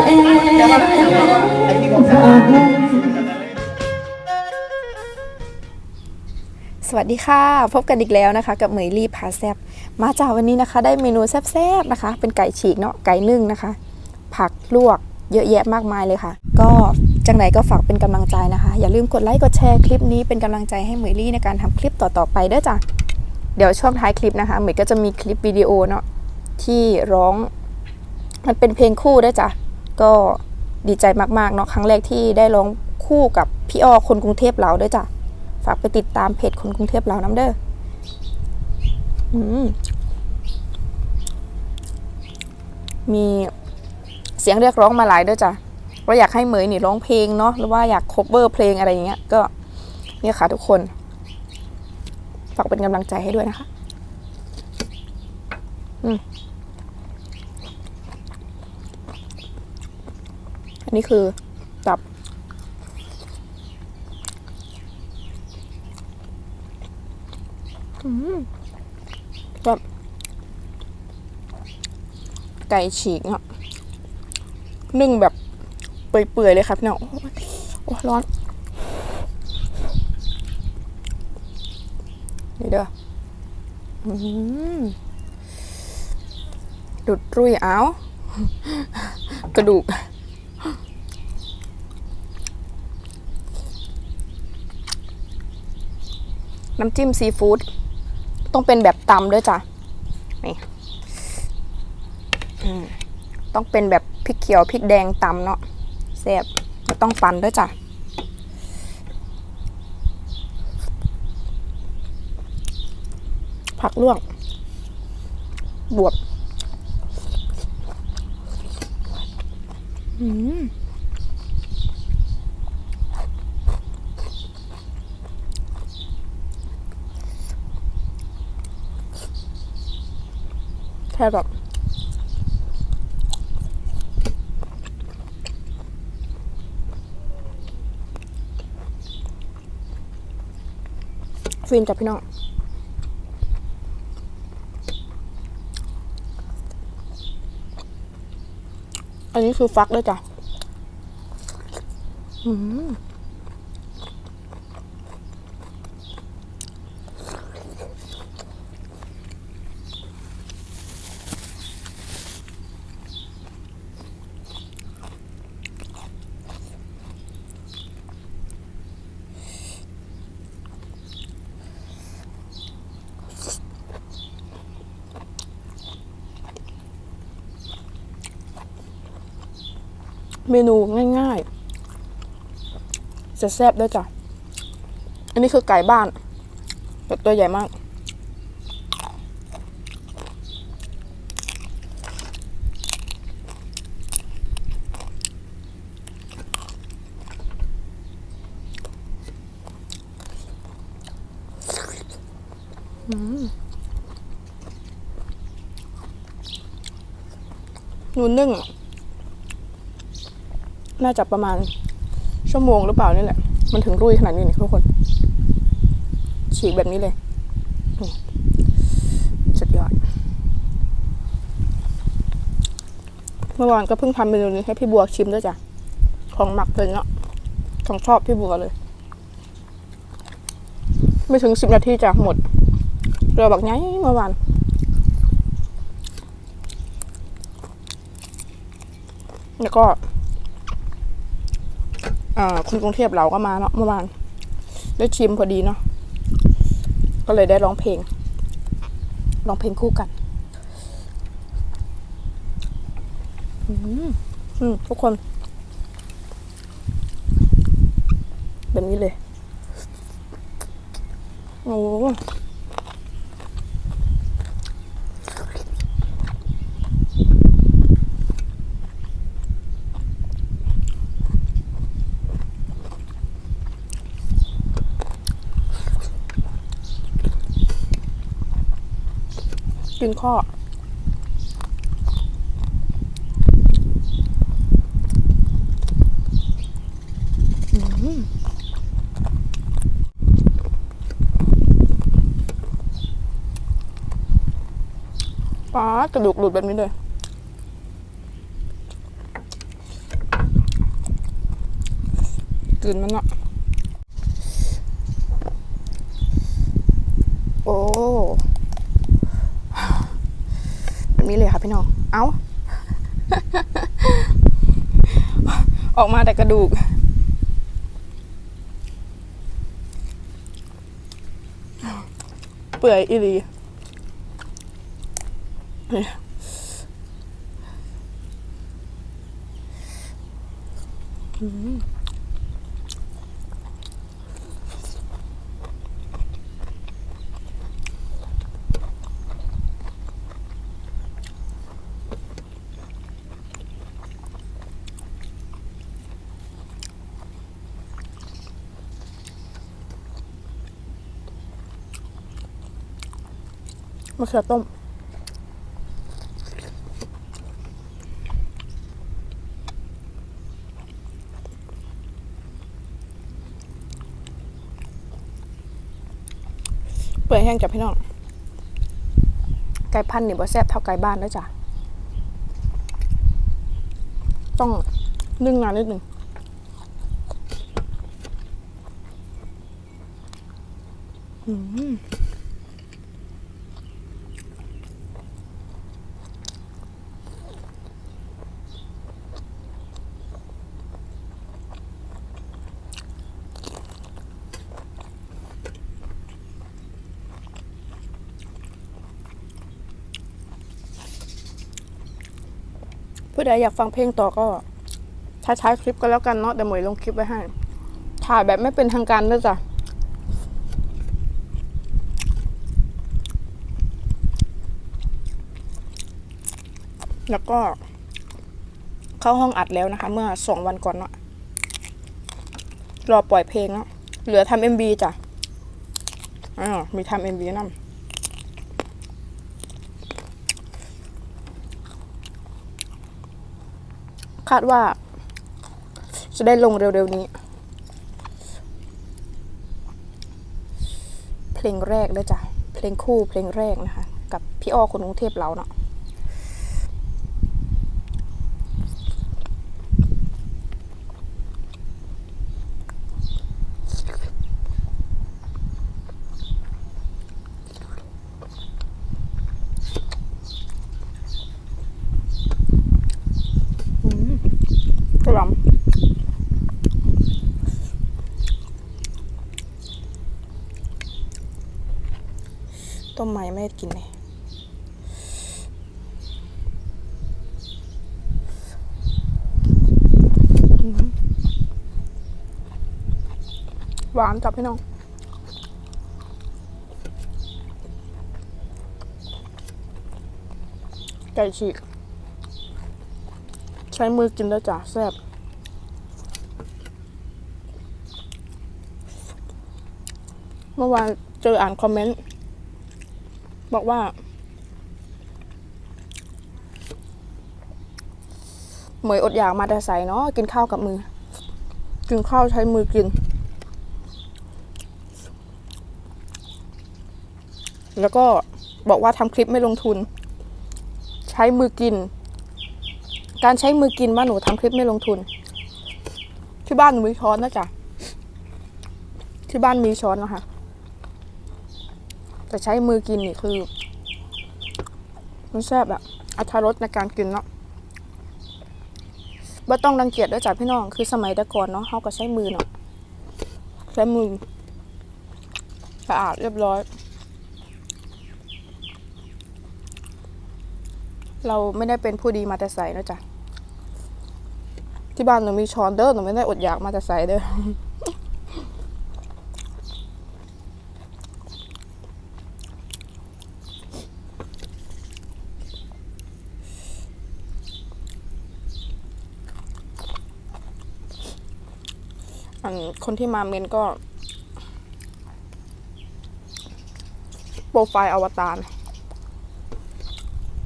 สวัสดีค่ะ พบกันอีกแล้วนะคะ กับเหมยลี่พาแซบมาจากวันนี้นะคะ ได้เมนูแซบๆนะคะ เป็นไก่ฉีกเนาะไก่นึ่งนะคะ ผักลวกเยอะแยะมากมายเลยค่ะ ก็จังไหนก็ฝากเป็นกำลังใจนะคะ อย่าลืมกดไลค์กดแชร์คลิปนี้เป็นกำลังใจให้เหมยลี่ในการทำคลิปต่อๆไปเด้จ้ะเดี๋ยวช่วงท้ายคลิปนะคะเหมยก็จะมีคลิปวิดีโอเนาะที่ร้อง มันเป็นเพลงคู่ด้วยจ้ะ ก็ดีใจมากๆเนาะครั้งแรกที่ได้ร้องคู่กับพี่อ้อคนกรุงเทพเราด้วยจ้ะฝากไปติดตามเพจคนกรุงเทพเราน้ำเด้อมีเสียงเรียกร้องมาหลายด้วยจ้ะว่าอยากให้เหมยนี่ร้องเพลงเนาะหรือว่าอยาก cover เพลงอะไรอย่างเงี้ย ก็เนี่ยค่ะทุกคนฝากเป็นกำลังใจให้ด้วยนะคะ อืม นนี้คือตับแบบไก่ฉีกเนาะนึ่งแบบเปื่อยๆเลยครับพี่น้องโอ้ยโอ้ยร้อน นี่เด้ออืมดุดรุ่ยเอา กระดูก น้ำจิ้มซีฟู้ดต้องเป็นแบบตำด้วยจ้ะนี่ต้องเป็นแบบพริกเขียวพริกแดงตำเนาะแซ่บต้องปั่นด้วยจ้ะผักลวก บวบ อืม ค่แบบฟินจ้ะพี่น้องอันนี้คือฟักด้วยจ้ะ อืม เมนูง่ายๆจะแซ่บด้วยจ้ะ อันนี้คือไก่บ้านแต่ตัวใหญ่มาก หนูนึ่ง น่าจะประมาณชั่วโมงหรือเปล่านี่แหละ มันถึงรุ่ยขนาดนี้นี่ทุกคน ฉีกแบบนี้เลยสุดยอด เมื่อวานก็เพิ่งทำเมนูนี้ให้พี่บัวชิมด้วยจ้ะ ของหมักเลยเนาะ ของชอบพี่บัวเลย ไม่ถึงสิบนาทีจ้ะหมด เรือบักไงเมื่อวานแล้วก็ คุณกรุงเทพเราก็มาเนาะเมื่อวานได้ชิมพอดีเนาะก็เลยได้ร้องเพลงร้องเพลงคู่กันอืมทุกคน แบบนี้เลย โอ้ ข้อ ป๊ากระดูกหลุดแบบนี้เลยกลืนมันเนาะ ออกมาแต่กระดูก เปื่อยอีรีอืม มะเขือต้มเปื่อยแห้งจ้ะพี่น้อง ไก่พันธุ์นี่บ่แซ่บเท่าไก่บ้านแล้วจ้ะ ต้องนึ่งนานนิดหนึ่งอืม ดอยากฟังเพลงต่อก็ช้าๆคลิปก็แล้วกันเนาะเดี๋ยวหมวยลงคลิปไว้ให้ถ่ายแบบไม่เป็นทางการด้วยจ้ะแล้วก็ เข้าห้องอัดแล้วนะคะ เมื่อสองวันก่อนเนาะรอปล่อยเพลงเนาะเหลือทำเอ็มบีจ้ะอ่ามีทำเอ็มบีนำ คาดว่า จะได้ลงเร็วๆนี้ เพลงแรกเลยจ้ะ เพลงคู่เพลงแรกนะคะ กับพี่อ้อคนกรุงเทพเราเนาะ กระหลำต้ มใหม่ไม่ได้กินเลยหวานจับพี่น้องไก่ฉีก ใช้มือกินแล้วจ้ะแซ่บเมื่อวานเจออ่านคอมเมนต์ บอกว่า เหมยอดอยากมาแต่ใส่เนาะกินข้าวกับมือ กินข้าวใช้มือกิน แล้วก็บอกว่าทำคลิปไม่ลงทุน ใช้มือกิน การใช้มือกินว่าหนูทำคลิปไม่ลงทุน ที่บ้านหนูมีช้อนนะจ๊ะที่บ้านมีช้อนนะคะ แต่ใช้มือกินนี่คือ มันแซ่บอะอัตรสในการกินเนาะบ่ต้องรังเกียจด้วยจ้ะพี่น้อง คือสมัยแต่ก่อนเนาะเขาก็ใช้มือเนาะใช้มือสะอาดเรียบร้อย เราไม่ได้เป็นผู้ดีมาแต่ใส่นะจ๊ะที่บ้านหนูมีช้อนเด้อหนูไม่ได้อดอยากมาแต่ใส่เด้อ คนที่มาเมนก็โปรไฟล์อวตาร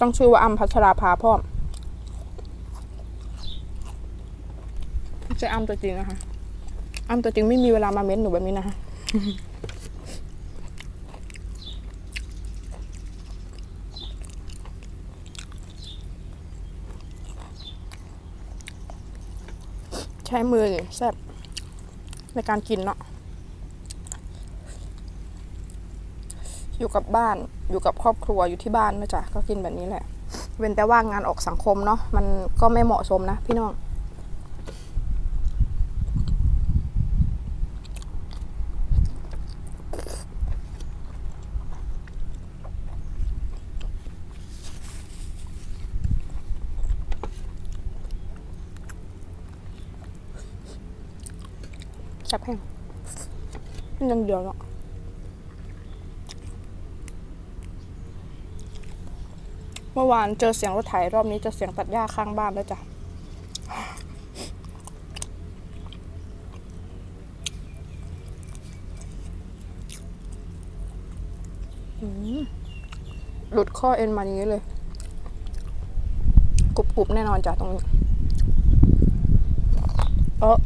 ต้องชื่อว่าอัมพัชราภาพ่อจะอัมตัวจริงนะคะอัมตัวจริงไม่มีเวลามาเม้นหนูแบบนี้นะคะใช้มือแซ่บ ในการกินเนาะอยู่กับบ้านอยู่กับครอบครัวอยู่ที่บ้านนะจ๊ะก็กินแบบนี้แหละ เว้นแต่ว่างานออกสังคมเนาะมันก็ไม่เหมาะสมนะพี่น้อง แซ่บแห้งยังเดียวเนาะเมื่อวานเจอเสียงรถไถรอบนี้เจอเสียงตัดหญ้าข้างบ้านแล้วจ้ะหลุดข้อเอ็นมาอย่างนี้เลยกรุบๆแน่นอนจ้ะตรงนี้เออ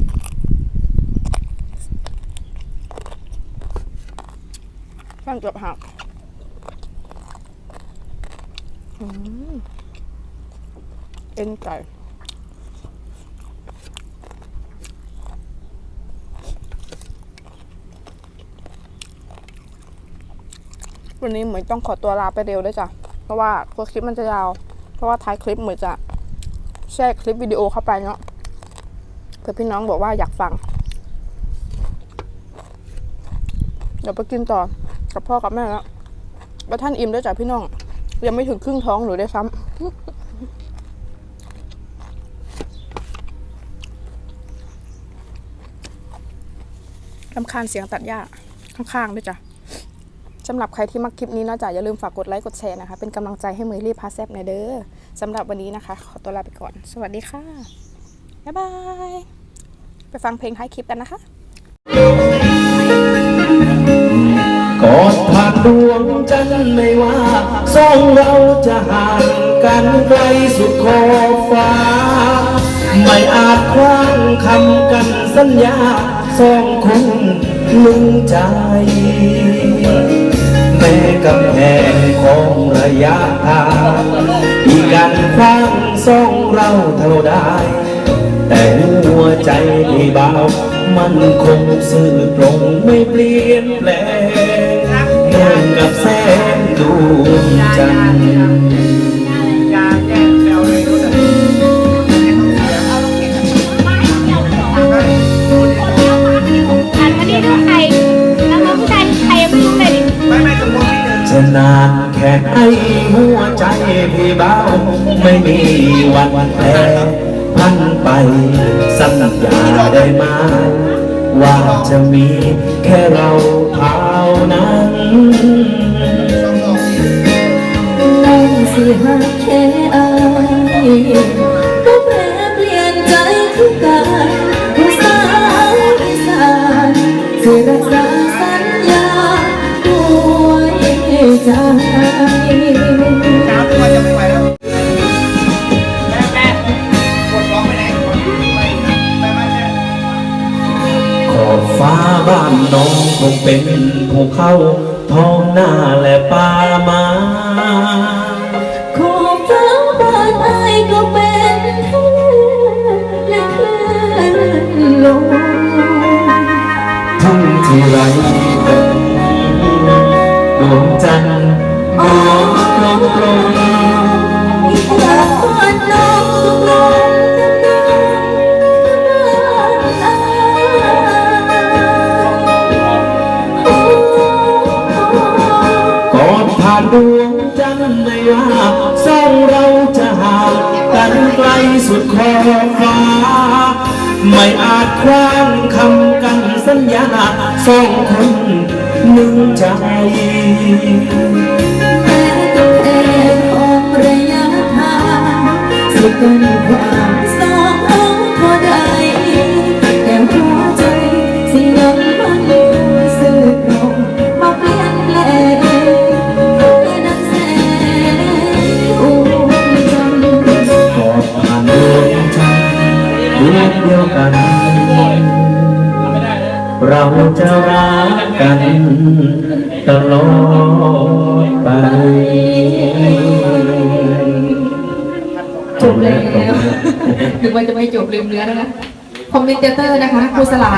ข้างเกือบหักอืมเอ็นไก่วันนี้เหมือนต้องขอตัวลาไปเร็วด้วยจ้ะ เพราะว่าตัวคลิปมันจะยาว เพราะว่าท้ายคลิปเหมือนจะแทรกคลิปวิดีโอเข้าไปเนาะเผื่อพี่น้องบอกว่าอยากฟัง เดี๋ยวไปกินต่อ กับพ่อกับแม่แล้วแล้วท่านอิ่มด้วยจ้ะพี่น้อง ยังไม่ถึงครึ่งท้องหนูได้ซ้ำลำคาญเสียงตัดหญ้าข้างๆด้วยจ้ะสำหรับใครที่มักคลิปนี้นะจ๊ะอย่าลืมฝากกดไลค์กดแชร์นะคะ เป็นกำลังใจให้เมยรีพาแซบในเด้อสำหรับวันนี้นะคะ ขอตัวลาไปก่อน สวัสดีค่ะ บ๊ายบาย ไปฟังเพลงท้ายคลิปกันนะคะ กอดผ่านดวงจันทร์ไม่ว่าสองเราจะห่างกันไกลสุดขอบฟ้า ไม่อาจคว้างคำกันสัญญาสองคนหนึ่งใจ แม้กำแพงของระยะทางอีกันคว้างสองเราเท่าได้ แต่หัวใจที่เบา มันคงซื่อตรงไม่เปลี่ยนแปลงเหมือนกับแสงดวงจันทร์อันนี้ลูกใครแล้วน้องผู้ชายใครยังไม่รู้เลยดิจะนานแค่ไหนหัวใจพี่เบาไม่มีวันแปร สัญญาได้มาว่าจะมีแค่เราเท่านั้น นั่งสิหักแค่ เขาท้องหน้าและป่าไม้ขอบฟ้าบ้านอก็เป็นทะเลและคลื่นลมทุ่งที่ไรเป็นดวงจันทร์ดวงตรง ดวงจันทร์ไม่ว่าสองเราจะห่างกันไกลสุดขอบฟ้า ไม่อาจคว้างคำกันสัญญาสองคนหนึ่งใจแม้ตัวเองออกระยะทางสุดเกินความ จะรักกันตลอดไปจบแล้วถึงมันจะไม่จบลืมเนื้อแล้วนะเคอมเมนเตอร์นะคะครูสลา